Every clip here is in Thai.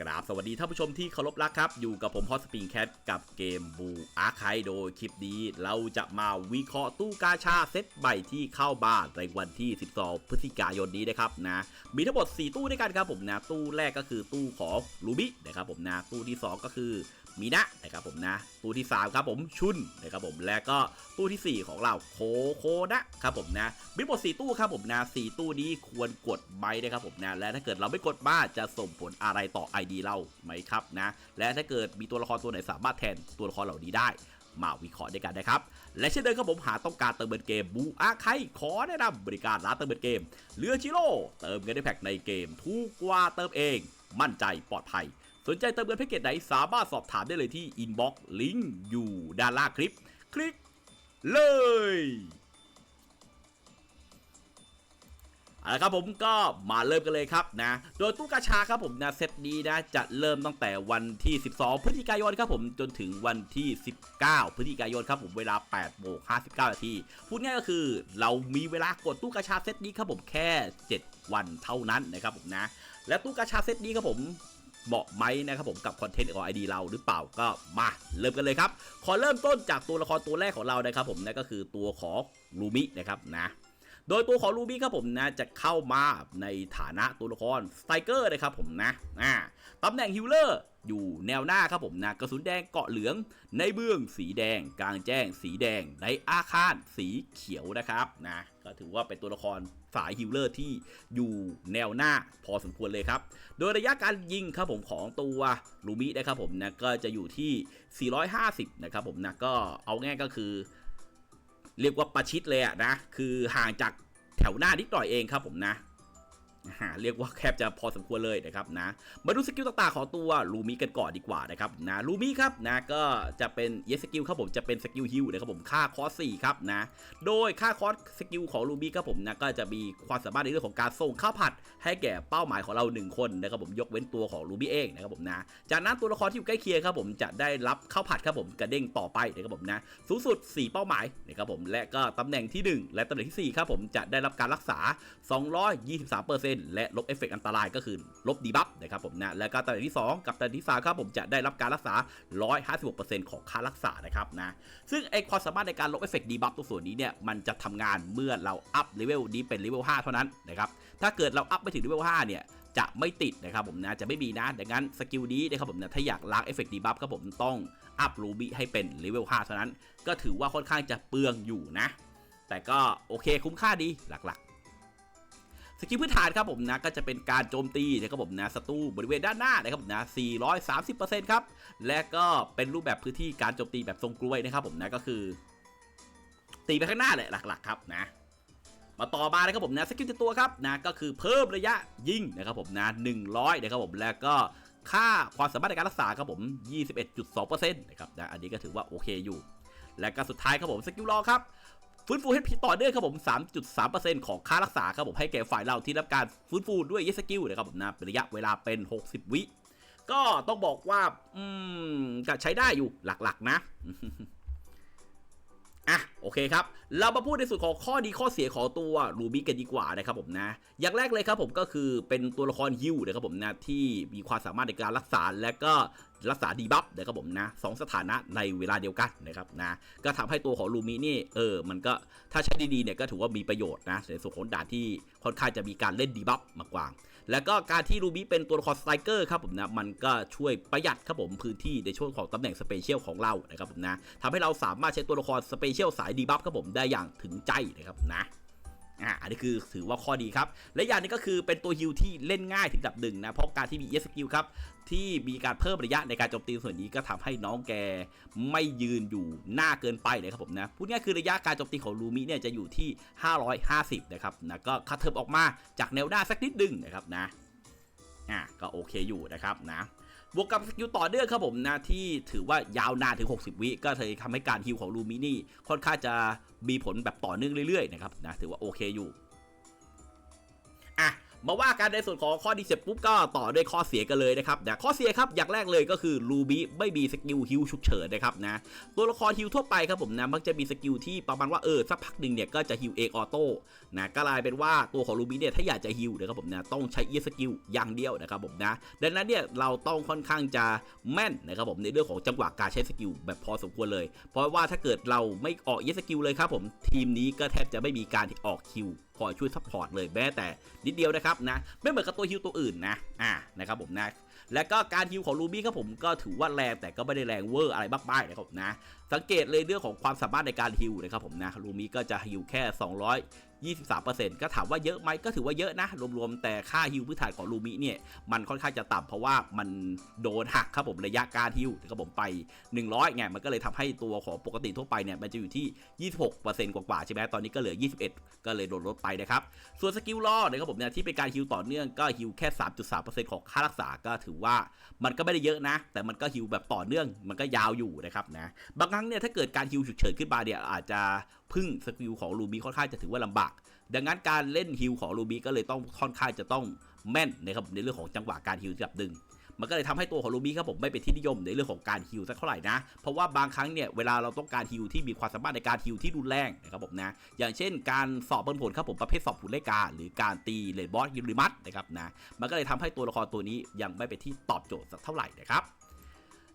กราบสวัสดีท่านผู้ชมที่เคารพรักครับ อยู่กับผมพอสปริงแคทกับเกมบูอาร์คโดยคลิปนี้ เราจะมาวิเคราะห์ตู้กาชาเซตใบที่เข้าบ้านในวันที่ 12 พฤศจิกายนนี้นะครับนะมีทั้งหมด 4 ตู้ด้วยกันครับผมนะตู้แรกก็คือตู้ของลูบินะครับผมนะตู้ที่ 2 ก็คือ มีนะนะครับผมนะตู้ที่ 3 ครับผมชุนนะครับผมและก็ตู้ทีสี่ 4 ของเราโคโคนะครับผมนะมีหมด4ตู้ครับผมนะ4ตู้นี้ควรกดใบนะครับผมนะและถ้าเกิดเราไม่กดบ้าจะส่งผลอะไรต่อ ID เราไหมครับนะและถ้าเกิดมีตัวละครตัวไหนสามารถแทนตัวละครเหล่านี้ได้มาวิเคราะห์ด้วยกันนะครับ และเช่นเดิมครับผมหาต้องการเติมเงินเกมบูอาไคขอแนะนำบริการร้านเติมเงินเกมเรือชิโร่เติมเงินได้แพ็กในเกม ถูกกว่าเติมเอง มั่นใจปลอดภัย สนใจเติมเงินแพ็กเกจไหนสามารถสอบถามได้เลยที่อินบ็อกซ์ลิงก์อยู่ด้านล่างคลิป คลิกเลยเอาละครับผมก็มาเริ่มกันเลยครับนะ โดยตู้กาชาครับผมนะเซตนี้นะจะเริ่มตั้งแต่วันที่ 12 พฤศจิกายนครับผมจนถึงวันที่ 19 พฤศจิกายนครับผมเวลา8โมง59นาทีพูดง่ายก็คือ เรามีเวลากดตู้กาชาเซตนี้ครับผมแค่ 7 วันเท่านั้นนะครับผมนะ และตู้กาชาเซตนี้ครับผม เหมาะไหมนะครับผมกับคอนเทนต์ของ ID เราหรือเปล่าก็มาเริ่มกันเลยครับ ขอเริ่มต้นจากตัวละครตัวแรกของเรานะครับผมนั่นก็คือตัวของลูมินะครับนะโดยตัวของลูบี้ครับผมนะจะเข้ามาในฐานะตัวละครสไตเกอร์นะครับผมนะอ่าตำแหน่งฮิลเลอร์อยู่แนวหน้าครับผมนะกระสุนแดงเกาะเหลือง ในเบื้องสีแดง กลางแจ้งสีแดงในอาคารสีเขียวนะครับนะก็ถือว่าเป็นตัวละคร สายฮิลเลอร์ที่อยู่แนวหน้าพอสมควรเลยครับ โดยระยะการยิงครับผมของตัวลูมินะครับผมนะก็จะอยู่ที่ 450 นะครับผมนะก็เอาง่ายก็คือ เรียกว่าประชิดเลยอะนะ คือห่างจากแถวหน้านิดหน่อยเองครับผมนะ เรียกว่าแคบจะพอสมควรเลยนะครับนะมาดูสกิลต่างๆของตัวลูมิกันก่อนดีกว่านะครับนะลูมิครับนะก็จะเป็นเยสกิลครับผมจะเป็นสกิลฮิลนะครับผมค่าคอส4ครับนะโดยค่าคอสสกิลของลูมิครับผมนะก็จะมีความสามารถในเรื่องของการส่งข้าวผัด ให้แก่เป้าหมายของเรา 1 คนนะครับผมยกเว้นตัวของลูมิเองนะครับผมนะจากนั้นตัวละครที่อยู่ใกล้เคียงครับผมจะได้รับข้าวผัดครับผมกระเด้งต่อไปนะครับผมนะสูงสุด 4 เป้าหมายนะครับผมและก็ตำแหน่งที่ 1 และตำแหน่งที่4ครับผมจะได้รับการรักษา 223%และลบเอฟเฟกต์อันตรายก็คือลบดีบัฟนะครับผมนะและก็ตำแหน่งที่ 2 กับตำแหน่งที่3ครับผมจะได้รับการรักษา 156%ของค่ารักษานะครับนะซึ่งไอความสามารถในการลบเอฟเฟกต์ดีบัฟตรงส่วนนี้เนี่ยมันจะทำงานเมื่อเราอัพเลเวลนี้เป็นเลเวล5เท่านั้นนะครับถ้าเกิดเราอัพไปถึงเลเวล5เนี่ยจะไม่ติดนะครับผมนะจะไม่มีนะดังนั้นสกิลนี้นะครับผมนะถ้าอยากล้างเอฟเฟกต์ดีบัฟครับผมต้องอัพรูบี้ให้เป็นเลเวล5เท่านั้น ก็ถือว่าค่อนข้างจะเปลืองอยู่นะ แต่ก็โอเคคุ้มค่าดีหลักๆ สกิลพื้นฐานครับผมนะก็จะเป็นการโจมตีนะครับผมนะศัตรูบริเวณด้านหน้านะครับผมนะ 430%ครับ และก็เป็นรูปแบบพื้นที่การโจมตีแบบทรงกลวยนะครับผมนะก็คือ ตีไปข้างหน้าเลยหลัก ๆ ครับนะมาต่อมานะครับผมนะสกิลติดตัวครับนะก็คือเพิ่มระยะยิงนะครับผมนะ 100นะครับผมแล้วก็ค่าความสามารถในการรักษาครับผม 21.2%นะครับนะอันนี้ก็ถือว่าโอเคอยู่ และก็สุดท้ายครับผมสกิลรอครับ ฟื้นฟูให้ต่อเนื่องครับผม 3.3%ของค่ารักษาครับผมให้แก่ฝ่ายเราที่รับการฟื้นฟูด้วยเยสกิลนะครับผมนะเป็นระยะเวลาเป็น 60 วิก็ต้องบอกว่า อืมก็ใช้ได้อยู่หลักๆ นะอะ โอเคครับ เรามาพูดในส่วนของข้อดีข้อเสียของตัวรูบี้กันดีกว่านะครับผมนะ อย่างแรกเลยครับผมก็คือเป็นตัวละครฮิวนะครับผมนะที่มีความสามารถในการรักษาและก็รักษาดีบัฟนะครับผมนะสองสถานะในเวลาเดียวกันนะครับนะก็ทำให้ตัวของลูมินี่เออมันก็ถ้าใช้ดีๆเนี่ยก็ถือว่ามีประโยชน์นะในส่วนของด่านที่ค่อนข้างจะมีการเล่นดีบัฟมากกว่า แล้วก็การที่รูบี้เป็นตัวละครสไตรเกอร์ครับผมนะมันก็ช่วยประหยัดครับผมพื้นที่ในช่วงของตำแหน่งสเปเชียลของเรานะครับผมนะทำให้เราสามารถใช้ตัวละครสเปเชียลสายดีบัฟครับผมได้อย่างถึงใจนะครับนะ อ่าอันนี้คือถือว่าข้อดีครับ และอย่างนี้ก็คือเป็นตัวฮิลที่เล่นง่ายถึงระดับหนึ่งนะเพราะการที่มีเอสกิลครับที่มีการเพิ่มระยะในการโจมตีส่วนนี้ก็ทำให้น้องแกไม่ยืนอยู่หน้าเกินไปเลยครับผมนะพูดง่ายคือระยะการโจมตีของลูมิเนี่ยจะอยู่ที่ 550 นะครับนะก็คัดเทิบออกมาจากแนวหน้าสักนิดดึงนะครับนะอะก็โอเคอยู่นะครับนะ บวกกับสกิลต่อเนื่องครับผมนะที่ถือว่ายาวนานถึง 60 วิก็เลยทำให้การฮิวของลูมินี่ค่อนข้างจะมีผลแบบต่อเนื่องเรื่อยๆนะครับนะถือว่าโอเคอยู่ มาว่ากันในส่วนของข้อดีเสร็จปุ๊บก็ต่อด้วยข้อเสียกันเลยนะครับนะข้อเสียครับอย่างแรกเลยก็คือลูบี้ไม่มีสกิลฮิวฉุกเฉินนะครับนะตัวละครฮิวทั่วไปครับผมนะมักจะมีสกิลที่ประมาณว่าเออสักพักหนึ่งเนี่ยก็จะฮิวเองออโต้นะก็กลายเป็นว่าตัวของลูบี้เนี่ยถ้าอยากจะฮิวนะครับผมนะต้องใช้เอียสกิลอย่างเดียวนะครับผมนะดังนั้นเนี่ยเราต้องค่อนข้างจะแม่นนะครับผมในเรื่องของจังหวะการใช้สกิลแบบพอสมควรเลย เพราะว่าถ้าเกิดเราไม่ออกเอียสกิลเลยครับผมทีมนี้ก็แทบจะไม่มีการออกคิว คอยช่วยซัพพอร์ตเลยแม้แต่นิดเดียวนะครับนะไม่เหมือนกับตัวฮิวตัวอื่นนะอ่านะครับผมนะและก็การฮิวของลูบี้ครับผมก็ถือว่าแรงแต่ก็ไม่ได้แรงเวอร์อะไรมากมายนะครับผมนะสังเกตเลยเรื่องของความสามารถในการฮิวนะครับผมนะลูมี้ก็จะฮิวแค่ 23%ก็ถามว่าเยอะไหมก็ถือว่าเยอะนะ รวมๆ แต่ค่าฮิวพื้นฐานของลูมิเนี่ย มันค่อนข้างจะต่ำเพราะว่ามันโดนหักครับผมระยะการฮิวนะครับผมไป 100ไงมันก็เลยทำให้ตัวของปกติทั่วไปเนี่ยมันจะอยู่ที่ 26%กว่าๆใช่ไหมตอนนี้ก็เหลือ 21 ก็เลยโดนลดไปนะครับส่วนสกิลล่อนะครับผมเนี่ยที่เป็นการฮิวต่อเนื่องก็ฮิวแค่ 3.3%ของค่ารักษาก็ถือว่ามันก็ไม่ได้เยอะนะ แต่มันก็ฮิวแบบต่อเนื่องมันก็ยาวอยู่นะครับนะบางครั้งเนี่ยถ้าเกิดการฮิวฉุกเฉินขึ้นมาเนี่ยอาจจะ พึ่งสกิลของลูบี้ค่อนข้างจะถือว่าลำบาก ดังนั้นการเล่นฮิวของลูบี้ก็เลยต้องค่อนข้างจะต้องแม่นนะครับในเรื่องของจังหวะการฮิวระดับหนึ่งมันก็เลยทำให้ตัวของลูบี้ครับผมไม่เป็นที่นิยมในเรื่องของการฮิวสักเท่าไหร่นะ เพราะว่าบางครั้งเนี่ยเวลาเราต้องการฮิวที่มีความสามารถในการฮิวที่รุนแรงนะครับผมนะ อย่างเช่น การสอบบนผลครับผมประเภทสอบผุนเลกาหรือการตีเลดบอสยิริมัตนะครับนะ มันก็เลยทำให้ตัวละครตัวนี้ยังไม่เป็นที่ตอบโจทย์สักเท่าไหร่นะครับ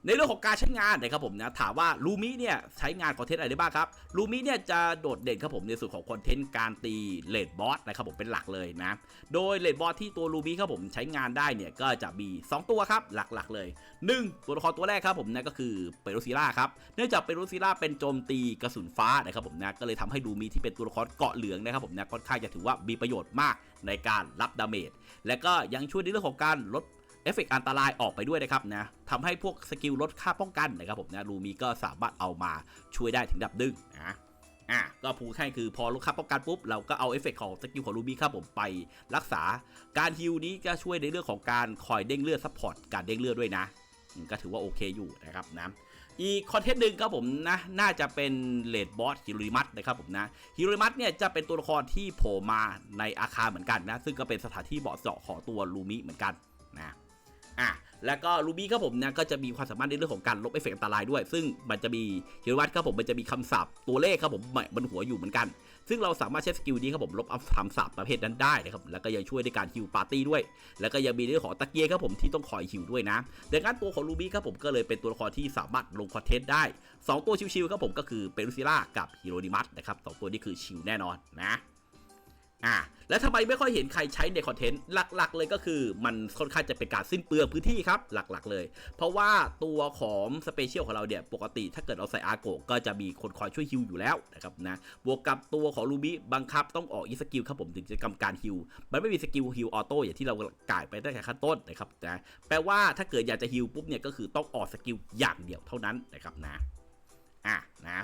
ในเรื่องของการใช้งานนะครับผมนะถามว่าลูมิเนี่ยใช้งานคอนเทนต์อะไรได้บ้างครับลูมิเนี่ยจะโดดเด่นครับผมในส่วนของคอนเทนต์การตีเลดบอสนะครับผมเป็นหลักเลยนะโดยเลดบอสที่ตัวลูมิครับผมใช้งานได้เนี่ยก็จะมี 2 ตัวครับหลักๆเลย 1 ตัวละครตัวแรกครับผมนะก็คือเปโรซิล่าครับเนื่องจากเปโรซิล่าเป็นโจมตีกระสุนฟ้านะครับผมนะก็เลยทำให้ลูมิที่เป็นตัวละครเกาะเหลืองนะครับผมนะค่อนข้างจะถือว่ามีประโยชน์มากในการรับดาเมจและก็ยังช่วยในเรื่องของการลด เอฟเฟกต์อันตรายออกไปด้วยนะครับนะทำให้พวกสกิลลดค่าป้องกันนะครับผมนะลูมีก็สามารถเอามาช่วยได้ถึงดับดึงนะอะก็พูดแค่คือพอลดค่าป้องกันปุ๊บเราก็เอาเอฟเฟกต์ของสกิลของลูมีครับผมไปรักษาการฮิลนี้ก็ช่วยในเรื่องของการคอยเด้งเลือดซัพพอร์ตการเด้งเลือดด้วยนะก็ถือว่าโอเคอยู่นะครับนะอีกคอนเทนต์หนึ่งครับผมนะน่าจะเป็นเลดบอสฮิโรริมัตนะครับผมนะฮิโรริมัตเนี่ยจะเป็นตัวละครที่โผล่มาในอาคารเหมือนกันนะซึ่งก็เป็นสถานที่เหมาะเจาะของตัวลูมิเหมือนกันนะ อะแล้วก็รูบี้ครับผมนะก็จะมีความสามารถในเรื่องของการลบเอฟเฟกต์อันตรายด้วย ซึ่งมันจะมีฮิรวัตครับผมมันจะมีคำศัพท์ตัวเลขครับผมบนหัวอยู่เหมือนกัน ซึ่งเราสามารถใช้สกิลนี้ครับผมลบคำศัพท์ประเภทนั้นได้นะครับแล้วก็ยังช่วยในการฮิวปาร์ตี้ด้วย แล้วก็ยังมีเรื่องของตะเกียร์ครับผมที่ต้องคอยฮิวด้วยนะดังนั้นตัวของรูบี้ครับผมก็เลยเป็นตัวละครที่สามารถลงคอนเทนต์ได้ 2 ตัวชิวๆครับผมก็คือเปรูซิล่ากับฮิโรดิมัสนะครับสองตัวนี้คือชิวแน่นอนนะ อะแล้วทำไมไม่ค่อยเห็นใครใช้ในคอนเทนต์หลัก ๆ เลยก็คือ มันค่อนข้างจะเป็นการสิ้นเปลืองพื้นที่ครับหลักๆ เลย เพราะว่าตัวของสเปเชียลของเราเนี่ยปกติถ้าเกิดเราใส่อาโกก็จะมีคนคอยช่วยฮิวอยู่แล้วนะครับนะบวกกับตัวของลูบี้บังคับต้องออกอีสกิลครับผมถึงจะกำการฮิวมันไม่มีสกิลฮิวออโต้อย่างที่เราก่ายไปตั้งแต่ขั้นต้นนะครับนะแปลว่าถ้าเกิดอยากจะฮิวปุ๊บเนี่ยก็คือต้องออกสกิลอย่างเดียวเท่านั้นนะครับนะอะนะ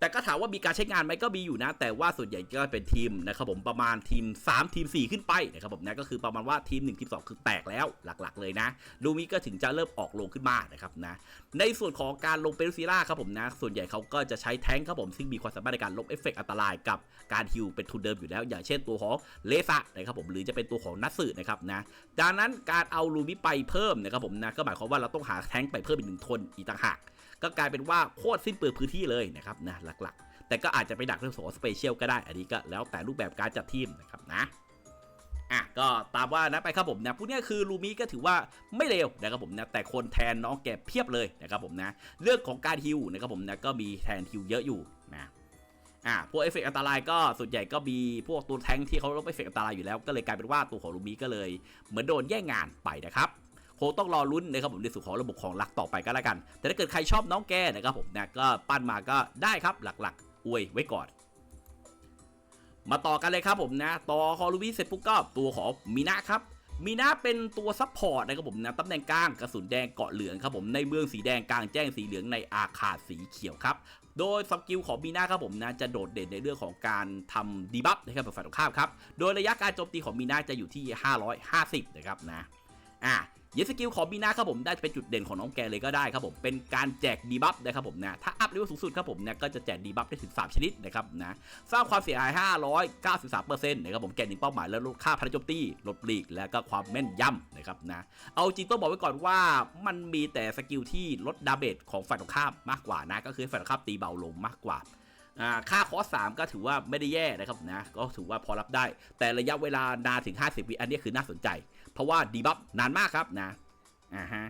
แต่ก็ถามว่ามีการใช้งานไหมก็มีอยู่นะ แต่ว่าส่วนใหญ่ก็เป็นทีมนะครับผมประมาณทีม 3 ทีม 4 ขึ้นไปนะครับผมนะก็คือประมาณว่าทีม 1 ทีม 2 คือแตกแล้วหลักๆ เลยนะลูมิก็ถึงจะเริ่มออกลงขึ้นมานะครับนะในส่วนของการลงเปรูซิล่าครับผมนะส่วนใหญ่เขาก็จะใช้แท้งครับผมซึ่งมีความสามารถในการลบเอฟเฟกต์อันตรายกับการฮิวเป็นทุนเดิมอยู่แล้ว อย่างเช่นตัวของเลซะนะครับผมหรือจะเป็นตัวของนัตสึนะครับนะดังนั้นการเอาลูมิไปเพิ่มนะครับผมนะก็หมายความว่าเราต้องหาแท้งไปเพิ่มอีกหนึ่งคนอีกต่างหาก ก็กลายเป็นว่าโคตรสิ้นเปลืองพื้นที่เลยนะครับนะหลักๆ แต่ก็อาจจะไปดักเรื่องของสเปเชียลก็ได้ อันนี้ก็แล้วแต่รูปแบบการจัดทีมนะครับนะอะก็ตามว่านะไปครับผมนะพวกนี้คือลูมิก็ถือว่าไม่เลวนะครับผมนะแต่คนแทนน้องแกเพียบเลยนะครับผมนะเรื่องของการฮิวนะครับผมนะก็มีแทนฮิวเยอะอยู่นะอะพวกเอฟเฟกต์อันตรายก็ส่วนใหญ่ก็มีพวกตัวแทงที่เขาลบเอฟเฟกต์อันตรายอยู่แล้วก็เลยกลายเป็นว่าตัวของลูมิก็เลย เหมือนโดนแย่งงานไปนะครับ คงต้องรอลุ้นนะครับผมในส่วนของระบบของรักต่อไปก็แล้วกัน แต่ถ้าเกิดใครชอบน้องแกนะครับผมนะก็ปั้นมาก็ได้ครับหลักๆอวยไว้ก่อน มาต่อกันเลยครับผมนะ ต่อคอรูบี้เสร็จปุ๊บก็ตัวของมีนะครับมีนาเป็นตัวซัพพอร์ตนะครับผมนะตำแหน่งกลางกระสุนแดงเกาะเหลืองครับผมในเมืองสีแดงกลางแจ้งสีเหลืองในอาคาดสีเขียวครับ โดยสกิลของมีนาครับผมนะจะโดดเด่นในเรื่องของการทำดีบัฟนะครับแบบฝ่ายตรงข้ามครับ โดยระยะการโจมตีของมีนาจะอยู่ที่ 550 นะครับนะอะ เยสกิลของบีนาครับผมได้เป็นจุดเด่นของน้องแกเลยก็ได้ครับผมเป็นการแจกดีบัฟนะครับผมนะถ้าอัพเลเวลสูงสุดครับผมนะก็จะแจกดีบัฟได้ถึง3ชนิดนะครับนะสร้างความเสียหาย 593%นะครับผมแกนหนึ่งเป้าหมายแล้วลดค่าพลังโจมตีลดปลีกและก็ความแม่นยำนะครับนะเอาจริงต้องบอกไว้ก่อนว่ามันมีแต่สกิลที่ลดดาเมจของฝ่ายตรงข้ามมากกว่านะก็คือฝ่ายตรงข้ามตีเบาลงมากกว่าค่าคอส3ก็ถือว่าไม่ได้แย่นะครับนะก็ถือว่าพอรับได้ แต่ระยะเวลานานถึง 50 วิอันนี้คือน่าสนใจ เพราะว่าดีบัฟนานมากครับนะอ่าฮะ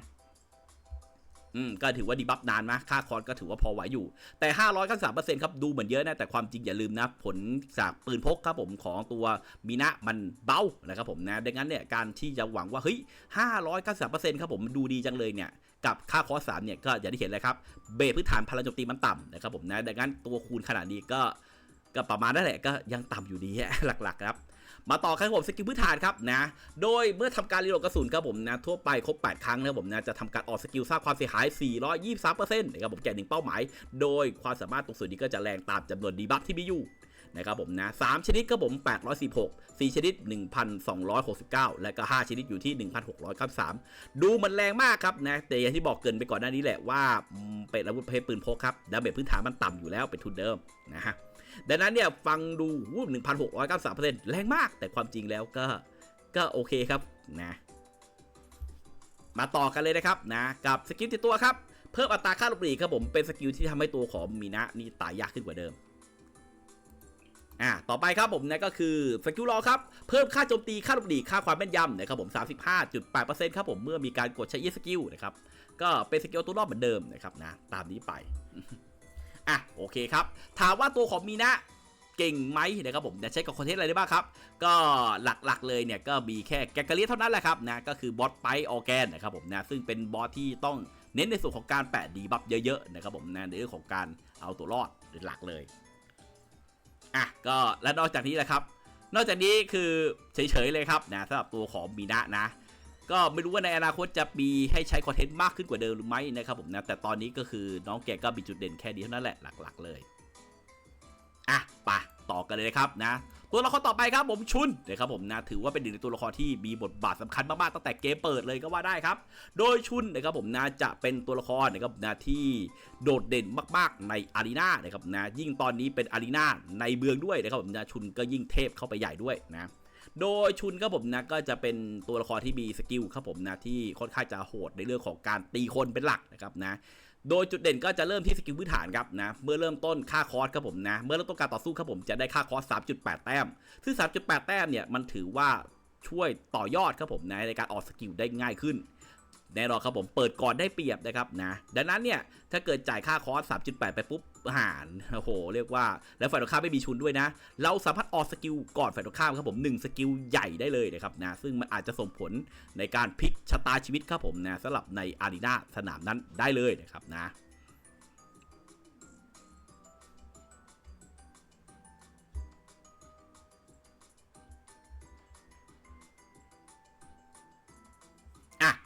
อืมก็ถือว่าดีบัฟนานมากค่าคอสก็ถือว่าพอไหวอยู่ แต่593%ครับ ดูเหมือนเยอะนะ แต่ความจริงอย่าลืมนะ ผลจากปืนพกครับผมของตัวมีนะมันเบานะครับผมนะดังนั้นเนี่ย การที่จะหวังว่า เฮ้ย 593%ครับผมดูดีจังเลยเนี่ย กับค่าคอส3เนี่ย ก็อย่างที่เห็นเลยครับ เบสพื้นฐานพลังโจมตีมันต่ำนะครับผมนะ ดังนั้นตัวคูณขนาดนี้ก็ก็ประมาณนั่นแหละก็ยังต่ำอยู่ดีหลักๆครับ มาต่อครับผมสกิลพื้นฐานครับนะโดยเมื่อทำการรีโหลดกระสุนครับผมนะทั่วไปครบ 8 ครั้งนะครับผมนะจะทำการออกสกิลสร้างความเสียหาย 423%นะครับผมแก่หนึ่งเป้าหมาย โดยความสามารถตรงส่วนนี้ก็จะแรงตามจำนวนดีบัฟที่มีอยู่นะครับผมนะ3ชนิดครับผม816 4 ชนิด 1,269 และก็ 5 ชนิดอยู่ที่ 1,693 ดูมันแรงมากครับนะ แต่อย่างที่บอกเกินไปก่อนหน้านี้แหละว่า เป็นอาวุธประเภทปืนพกครับดาเมจพื้นฐานมันต่ำอยู่แล้วเป็นทุนเดิมนะฮะ ดังนั้นเนี่ยฟังดูวูบ1,693%แรงมาก แต่ความจริงแล้วก็ก็โอเคครับนะมาต่อกันเลยนะครับนะกับสกิลติดตัวครับ เพิ่มอัตราค่าลบหลีครับผมเป็นสกิลที่ทำให้ตัวของมีนะนี่ตายยากขึ้นกว่าเดิมอ่าต่อไปครับผมนะก็คือสกิลรอครับ เพิ่มค่าโจมตีค่าลบหลีค่าความแม่นยำนะครับผม 35.8%ครับผมเมื่อมีการกดใช้ยีสกิลนะครับก็เป็นสกิลตัวรอบเหมือนเดิมนะครับนะตามนี้ไป อะโอเคครับ ถามว่าตัวของมีนะเก่งไหมนะครับผมจะใช้กับคอนเทนต์อะไรได้บ้างครับ ก็หลักๆเลยเนี่ยก็มีแค่แกกกะเลียเท่านั้นแหละครับนะก็คือบอสไปออแกนนะครับผมนะซึ่งเป็นบอสที่ต้องเน้นในส่วนของการแปะดีบัฟเยอะๆนะครับผมนะในเรื่องของการเอาตัวรอดเป็นหลักเลยอะก็และนอกจากนี้แหละครับ นอกจากนี้คือเฉยๆเลยครับนะสำหรับตัวของมีนะนะ ก็ไม่รู้ว่าในอนาคตจะมีให้ใช้คอนเทนต์มากขึ้นกว่าเดิมหรือไม่นะครับผมนะ แต่ตอนนี้ก็คือน้องแกก็มีจุดเด่นแค่นี้เท่านั้นแหละหลักๆ เลย อะไปต่อกันเลยครับนะ ตัวละครต่อไปครับผมชุนนะครับผมนะถือว่าเป็นหนึ่งในตัวละครที่มีบทบาทสำคัญมากๆตั้งแต่เกมเปิดเลยก็ว่าได้ครับ โดยชุนนะครับผมนะจะเป็นตัวละครนะครับนะที่โดดเด่นมากๆในอารีนานะครับนะยิ่งตอนนี้เป็นอารีนาในเมืองด้วยนะครับผมนะชุนก็ยิ่งเทพเข้าไปใหญ่ด้วยนะ โดยชุนครับผมนะก็จะเป็นตัวละครที่มีสกิลครับผมนะที่ค่อนข้างจะโหดในเรื่องของการตีคนเป็นหลักนะครับนะโดยจุดเด่นก็จะเริ่มที่สกิลพื้นฐานครับนะเมื่อเริ่มต้นค่าคอร์สครับผมนะเมื่อเริ่มต้นการต่อสู้ครับผมจะได้ค่าคอร์ส3.8 แต้ม ซึ่ง 3.8 แต้มเนี่ยมันถือว่าช่วยต่อยอดครับผมนะในการออกสกิลได้ง่ายขึ้น แน่นอนครับผมเปิดก่อนได้เปรียบนะครับนะดังนั้นเนี่ยถ้าเกิดจ่ายค่าคอร์ส3.8 ไปปุ๊บหารโอ้โหเรียกว่าแล้วฝ่ายตรงข้ามไม่มีชุนด้วยนะ เราสามารถออกสกิลก่อนฝ่ายตรงข้ามครับผม1สกิลใหญ่ได้เลยนะครับนะซึ่งมันอาจจะส่งผลในการพลิกชะตาชีวิตครับผมนะสำหรับในอารีนาสนามนั้นได้เลยนะครับนะ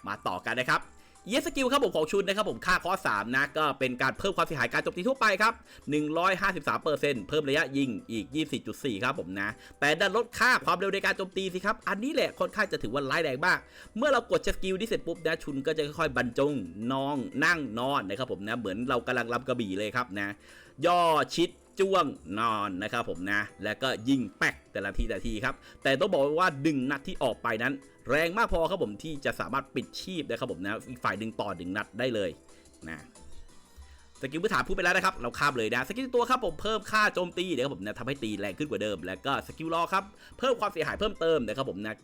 มาต่อกันนะครับเยสกิลครับผมของชุนนะครับผมค่าคอส3นะก็เป็นการเพิ่มความเสียหายการโจมตีทั่วไปครับ 153%เพิ่มระยะยิงอีก 24.4 ครับผมนะ แต่ดันลดค่าความเร็วในการโจมตีสิครับ อันนี้แหละค่อนข้างจะถือว่าร้ายแรงมาก เมื่อเรากดสกิลนี้เสร็จปุ๊บนะชุนก็จะค่อยๆบรรจงนองนั่งนอนนะครับผมนะเหมือนเรากำลังรำกระบี่เลยครับนะ ย่อชิด จ้วงนอนนะครับผมนะ แล้วก็ยิงแป๊กแต่ละทีแต่ละทีครับ แต่ต้องบอกว่าดึงนัดที่ออกไปนั้น แรงมากพอครับผมที่จะสามารถปิดชีพนะครับผมนะอีกฝ่ายดึงต่อดึงนัดได้เลยนะ สกิลพื้นฐานพูดไปแล้วนะครับ เราข้ามเลยนะ สกิลตัวครับผมเพิ่มค่าโจมตีเดี๋ยวครับผมนะทำให้ตีแรงขึ้นกว่าเดิม แล้วก็สกิลรอครับ เพิ่มความเสียหายเพิ่มเติมนะครับผมนะ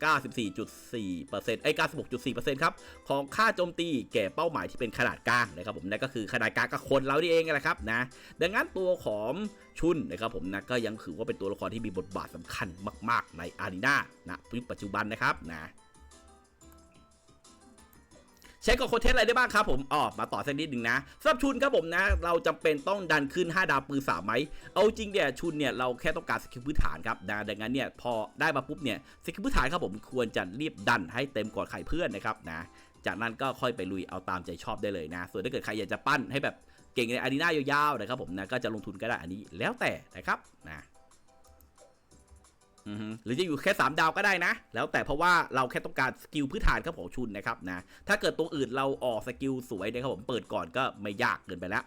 94.4%ไอ้ย96.4%ครับ ของค่าโจมตีแก่เป้าหมายที่เป็นขนาดกลางนะครับผมนั่นก็คือขนาดกลางกับคนเรานี่เองแหละครับนะ ดังนั้นตัวของชุนนะครับผมนะก็ยังถือว่าเป็นตัวละครที่มีบทบาทสำคัญมาก ๆ ในอารีนานะยุคปัจจุบันนะครับนะ ใช้กับคอนเทนต์อะไรได้บ้างครับผมอ๋อมาต่อสักนิดหนึ่งนะสำหรับชุนครับผมนะ เราจำเป็นต้องดันขึ้น 5 ดาวปืนสามไหมเอาจริงเนี่ยชุนเนี่ยเราแค่ต้องการสกิลพื้นฐานครับนะดังนั้นเนี่ยพอได้มาปุ๊บเนี่ยสกิลพื้นฐานครับผมควรจะรีบดันให้เต็มก่อนใครเพื่อนนะครับนะจากนั้นก็ค่อยไปลุยเอาตามใจชอบได้เลยนะ ส่วนถ้าเกิดใครอยากจะปั้นให้แบบเก่งในอารีนายาวๆนะครับผมนะก็จะลงทุนก็ได้อันนี้แล้วแต่นะครับนะ หรือจะอยู่แค่ 3 ดาวก็ได้นะ แล้วแต่เพราะว่าเราแค่ต้องการสกิลพื้นฐานครับของชุนนะครับนะถ้าเกิดตัวอื่นเราออกสกิลสวยนะครับผมเปิดก่อนก็ไม่ยากเกินไปแล้ว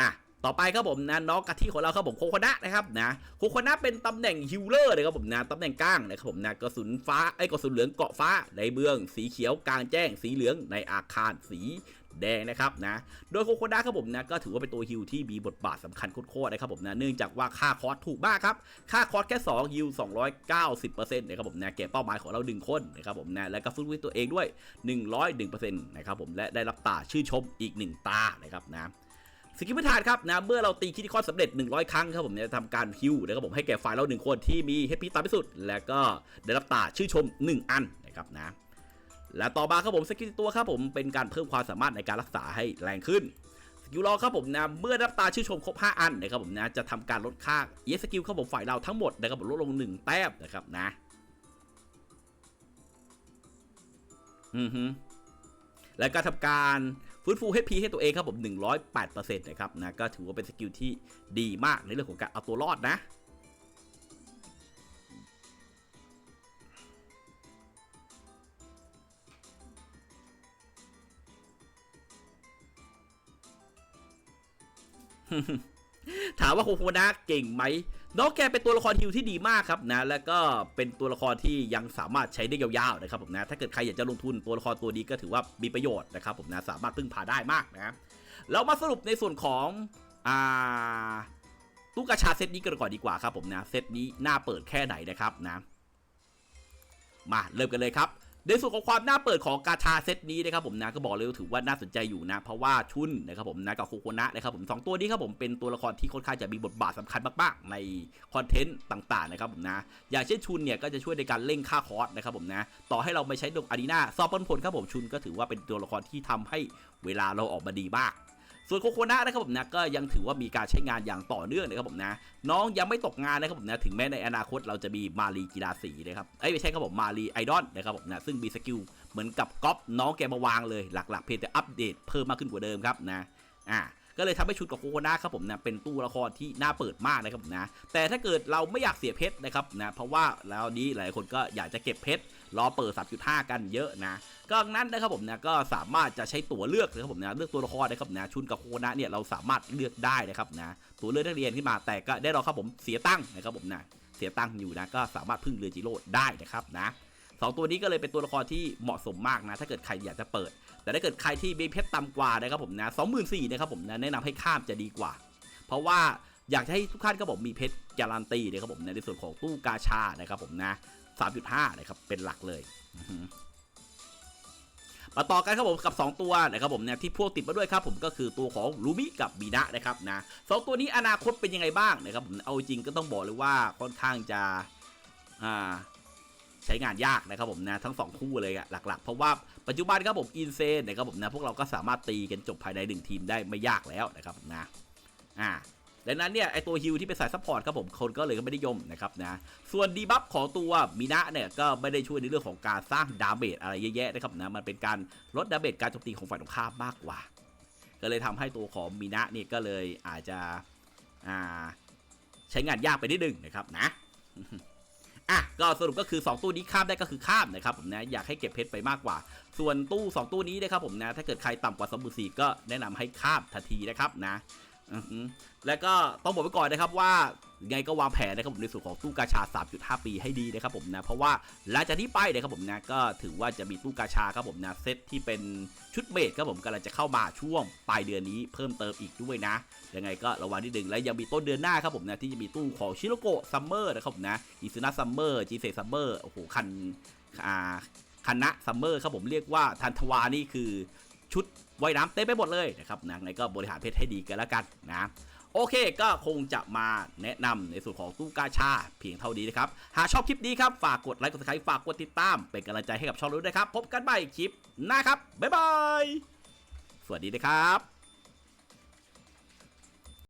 อะต่อไปครับผมนะน้องกะทิของเราครับผมโคโคนะนะครับนะโคโคนะเป็นตำแหน่งฮิลเลอร์นะครับผมนะตำแหน่งกลางนะครับผมนะกระสุนฟ้าไอ้กระสุนเหลืองเกาะฟ้าในเมือง สีเขียวกลางแจ้ง สีเหลืองในอาคารสี แดงนะครับนะโดยโคโคนะครับผมนะก็ถือว่าเป็นตัวฮิลที่มีบทบาทสำคัญโคตรๆนะครับผมนะเนื่องจากว่าค่าคอร์สถูกมากครับค่าคอร์สแค่2ฮิล290%นะครับผมนะแก่เป้าหมายของเรา1คนนะครับผมนะแล้วก็ฟื้นฟูตัวเองด้วย 101%นะครับผมและได้รับตาชื่นชมอีก 1 ตานะครับนะสกิลพื้นฐานครับนะเมื่อเราตีคิดที่ข้อสำเร็จ 100 ครั้งครับผมเนี่ยจะทำการฮิวนะครับผมให้แก่ฝ่ายเราหนึ่งคนที่มี HP ต่ำที่สุด แล้วก็ได้รับตาชื่นชม 1 อันนะครับนะ และต่อมาครับผมสกิลตัวครับผมเป็นการเพิ่มความสามารถในการรักษาให้แรงขึ้นสกิลรอครับผมนะเมื่อรับตาชื่นชมครบ 5 อันนะครับผมนะจะทำการลดค่าเยสกิลครับผมฝ่ายเราทั้งหมดนะครับผมลดลง 1 แต้มนะครับนะอือฮึแล้วก็ทำการฟื้นฟู HP ให้ตัวเองครับผม 108%นะครับนะก็ถือว่าเป็นสกิลที่ดีมากในเรื่องของการเอาตัวรอดนะ ถามว่าโคโคนะเก่งไหมน้องแกเป็นตัวละครฮิวที่ดีมากครับนะ แล้วก็เป็นตัวละครที่ยังสามารถใช้ได้ยาวๆนะครับผมนะ ถ้าเกิดใครอยากจะลงทุนตัวละครตัวนี้ก็ถือว่ามีประโยชน์นะครับผมนะ สามารถพึ่งพาได้มากนะเรามาสรุปในส่วนของอ่าตู้กระชาเซตนี้กันก่อนดีกว่าครับผมนะ เซตนี้น่าเปิดแค่ไหนนะครับนะ มาเริ่มกันเลยครับ ในส่วนของความน่าเปิดของกาชาเซตนี้นะครับผมนะก็บอกเลยว่าถือว่าน่าสนใจอยู่นะ เพราะว่าชุนนะครับผมนะกับโคโคนะนะครับผมสองตัวนี้ครับผมเป็นตัวละครที่ค่อนข้างจะมีบทบาทสำคัญมากๆ ในคอนเทนต์ต่างๆนะครับผมนะอย่างเช่นชุนเนี่ยก็จะช่วยในการเร่งค่าคอร์สนะครับผมนะต่อให้เราไม่ใช้ดงอารีนาซอบผลครับผมชุนก็ถือว่าเป็นตัวละครที่ทำให้เวลาเราออกมาดีมาก ส่วนโคโคนะนะครับผมนะก็ยังถือว่ามีการใช้งานอย่างต่อเนื่องนะครับผมนะน้องยังไม่ตกงานนะครับผมนะถึงแม้ในอนาคตเราจะมีมารีกีฬาสีนะครับเอ้ยไม่ใช่ครับผมมารีไอดอลนะครับผมนะซึ่งมีสกิลเหมือนกับก๊อปน้องแกมาวางเลยหลักๆ เพียงแต่อัปเดตเพิ่มมากขึ้นกว่าเดิมครับนะอ่าก็เลยทำให้ชุดกับโคโคนะครับผมนะเป็นตู้ละครที่น่าเปิดมากนะครับผมนะแต่ถ้าเกิดเราไม่อยากเสียเพชรนะครับนะเพราะว่าแล้วนี้หลายคนก็อยากจะเก็บเพชร รอเปิด 3.5 กันเยอะนะก็นั้นนะครับผมนะก็สามารถจะใช้ตั๋วเลือกนะครับผมนะเลือกตัวละครนะครับนะชุนกับโคนะเนี่ยเราสามารถเลือกได้นะครับนะตัวเลือกนักเรียนขึ้นมาแต่ก็ได้รอครับผมเสียตังค์นะครับผมนะเสียตังค์อยู่นะก็สามารถพึ่งเรือจิโร่ได้นะครับนะสองตัวนี้ก็เลยเป็นตัวละครที่เหมาะสมมากนะถ้าเกิดใครอยากจะเปิด แต่ถ้าเกิดใครที่มีเพชรต่ำกว่านะครับผมนะสองหมื่นสี่นะครับผมนะแนะนำให้ข้ามจะดีกว่า เพราะว่าอยากให้ทุกท่านก็บอกมีเพชรการันตีนะครับผมนะในส่วนของตู้กาชานะครับผมนะ 3.5นะครับเป็นหลักเลยมาต่อกันครับผมกับ 2 ตัวนะครับผมเนี่ยที่พวกติดมาด้วยครับผมก็คือตัวของลูมิกับบีนะนะครับนะสองตัวนี้อนาคตเป็นยังไงบ้างนะครับผมเอาจริงก็ต้องบอกเลยว่าค่อนข้างจะอ่าใช้งานยากนะครับผมนะทั้ง 2 คู่เลยอะหลักๆ เพราะว่าปัจจุบันครับผมอินเซนนะครับผมนะพวกเราก็สามารถตีกันจบภายในหนึ่งทีมได้ไม่ยากแล้วนะครับนะอ่า ดังนั้นเนี่ยไอตัวฮิลที่เป็นสายซัพพอร์ตครับผมคนก็เลยก็ไม่ได้ยมนะครับนะส่วนดีบัฟของตัวมินะเนี่ยก็ไม่ได้ช่วยในเรื่องของการสร้างดาเมจอะไรเยอะแยะนะครับนะมันเป็นการลดดาเมจการโจมตีของฝ่ายตรงข้ามมากกว่า ก็เลยทำให้ตัวของมินะเนี่ยก็เลยอาจจะอ่าใช้งานยากไปนิดนึงนะครับนะอะก็สรุปก็คือ 2 ตู้นี้ข้ามได้ก็คือข้ามนะครับผมนะอยากให้เก็บเพชรไปมากกว่า ส่วนตู้ 2 ตู้นี้นะครับผมนะถ้าเกิดใครต่ำกว่า2 4 0 0ก็แนะนำให้ข้ามทันทีนะครับนะ แล้วก็ต้องบอกไว้ก่อนนะครับว่าไงก็วางแผนนะครับผมในส่วนของตู้กาชา 3.5 ปีให้ดีนะครับผมนะเพราะว่าหลังจากนี้ไปนะครับผมนะก็ถือว่าจะมีตู้กาชาครับผมนะเซตที่เป็นชุดเบสครับผมกำลังจะเข้ามาช่วงปลายเดือนนี้เพิ่มเติมอีกด้วยนะยังไงก็ระวังนิดนึงและยังมีต้นเดือนหน้าครับผมนะที่จะมีตู้ของชิโรโกะซัมเมอร์นะครับผมนะอิซุนะซัมเมอร์จีเซซัมเมอร์โอ้โหคันอ่าคณะซัมเมอร์ครับผมเรียกว่าทันทวานี่คือ ชุดว่ายน้ำเต็มไปหมดเลยนะครับนะยังไงก็บริหารเพชรให้ดีกันแล้วกันนะโอเคก็คงจะมาแนะนำในส่วนของตู้กาชาเพียงเท่านี้นะครับ หากชอบคลิปนี้ครับ ฝากกดไลค์กดซับสไครต์ฝากกดติดตาม เป็นกำลังใจให้กับช่องรู้ด้วยนะครับ พบกันใหม่คลิปหน้าครับ บ๊ายบาย สวัสดีนะครับ